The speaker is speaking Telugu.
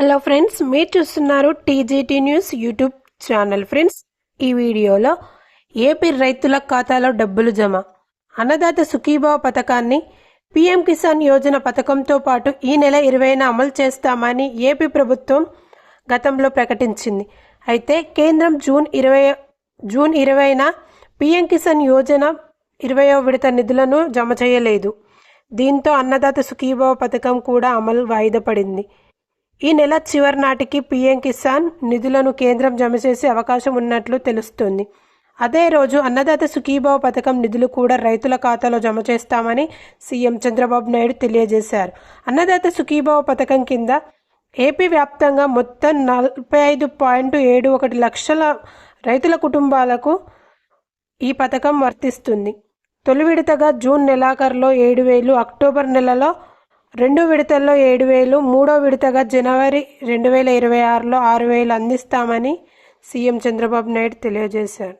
హలో ఫ్రెండ్స్ మీరు చూస్తున్నారు TGT news YouTube channel friends ఈ వీడియోలో ఏపీ రైతుల ఖాతాలో డబ్బులు జమ. అన్నదాత సుఖీభావ పథకాన్ని పీఎం కిసాన్ యోజన పథకంతో పాటు ఈ నెల ఇరవైన అమలు చేస్తామని ఏపీ ప్రభుత్వం గతంలో ప్రకటించింది. అయితే కేంద్రం జూన్ ఇరవై జూన్ ఇరవైన పీఎం కిసాన్ యోజన ఇరవయో విడత నిధులను జమ చేయలేదు. దీంతో అన్నదాత సుఖీభావ పథకం కూడా అమలు వాయిదా పడింది. ఈ నెల చివరి నాటికి పీఎం కిసాన్ నిధులను కేంద్రం జమ చేసే అవకాశం ఉన్నట్లు తెలుస్తుంది. అదే రోజు అన్నదాత సుఖీభావ పథకం నిధులు కూడా రైతుల ఖాతాలో జమ చేస్తామని సీఎం చంద్రబాబు నాయుడు తెలియజేశారు. అన్నదాత సుఖీభావ పథకం కింద ఏపీ వ్యాప్తంగా మొత్తం నలభై ఐదు పాయింట్ ఏడు ఒకటి లక్షల రైతుల కుటుంబాలకు ఈ పథకం వర్తిస్తుంది. తొలి విడతగా జూన్ నెలాఖరులో ఏడు వేలు అక్టోబర్ నెలలో రెండు విడతల్లో ఏడు వేలు మూడో విడతగా జనవరి రెండు వేల ఇరవై ఆరులో ఆరు వేలు అందిస్తామని సీఎం చంద్రబాబు నాయుడు తెలియజేశారు.